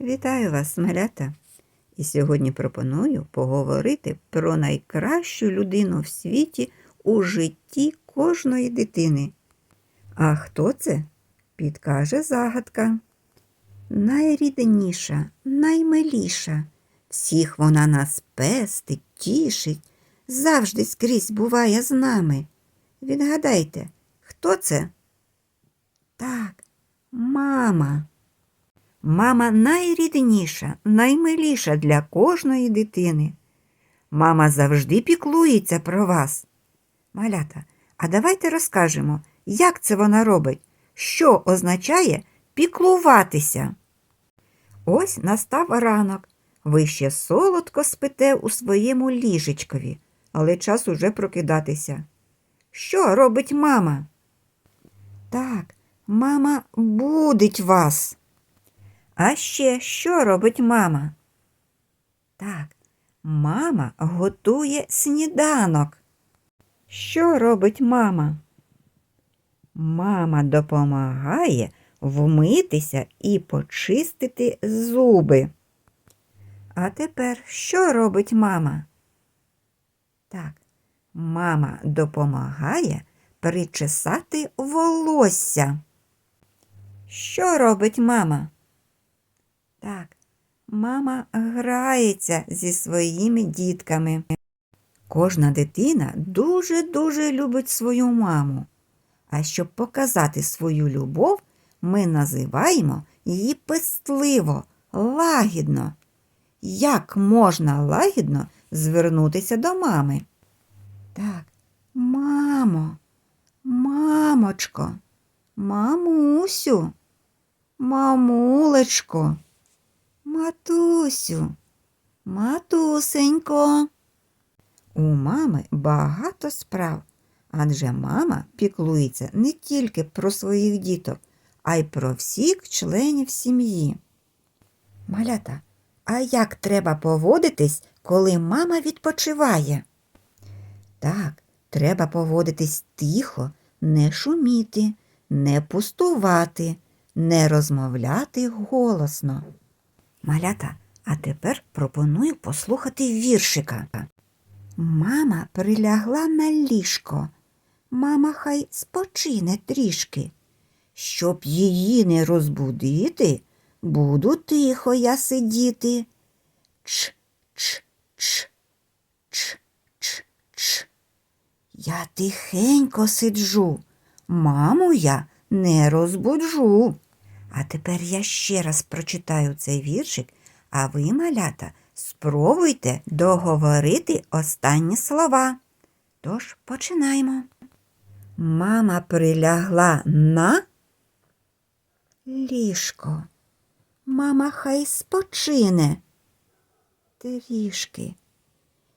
Вітаю вас, малята! І сьогодні пропоную поговорити про найкращу людину в світі у житті кожної дитини. А хто це? Підкаже загадка. Найрідніша, наймиліша, всіх вона нас пестить, тішить, завжди скрізь буває з нами. Відгадайте, хто це? Так, мама. Мама найрідніша, наймиліша для кожної дитини. Мама завжди піклується про вас. Малята, а давайте розкажемо, як це вона робить, що означає піклуватися. Ось настав ранок. Ви ще солодко спите у своєму ліжечкові, але час уже прокидатися. Що робить мама? Так, мама будить вас. А ще що робить мама? Так, мама готує сніданок. Що робить мама? Мама допомагає вмитися і почистити зуби. А тепер що робить мама? Так, мама допомагає причесати волосся. Що робить мама? Так, мама грається зі своїми дітками. Кожна дитина дуже-дуже любить свою маму. А щоб показати свою любов, ми називаємо її пестливо, лагідно. Як можна лагідно звернутися до мами? Так, мамо, мамочко, мамусю, мамулечко. Матусю, матусенько. У мами багато справ, адже мама піклується не тільки про своїх діток, а й про всіх членів сім'ї. Малята, а як треба поводитись, коли мама відпочиває? Так, треба поводитись тихо, не шуміти, не пустувати, не розмовляти голосно. Малята, а тепер пропоную послухати віршика. Мама прилягла на ліжко. Мама хай спочине трішки. Щоб її не розбудити, буду тихо я сидіти. Ч, ч, ч, ч, ч, ч. Я тихенько сиджу, маму я не розбуджу. А тепер я ще раз прочитаю цей віршик, а ви, малята, спробуйте договорити останні слова. Тож починаємо. Мама прилягла на ліжко. Мама хай спочине трішки.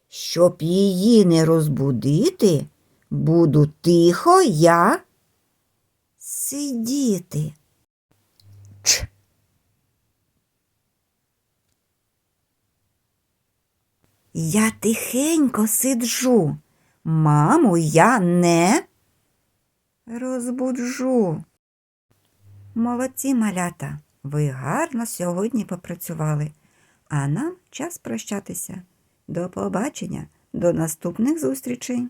Щоб її не розбудити, буду тихо я сидіти. Я тихенько сиджу. Маму я не розбуджу. Молодці малята, ви гарно сьогодні попрацювали, а нам час прощатися. До побачення, до наступних зустрічей.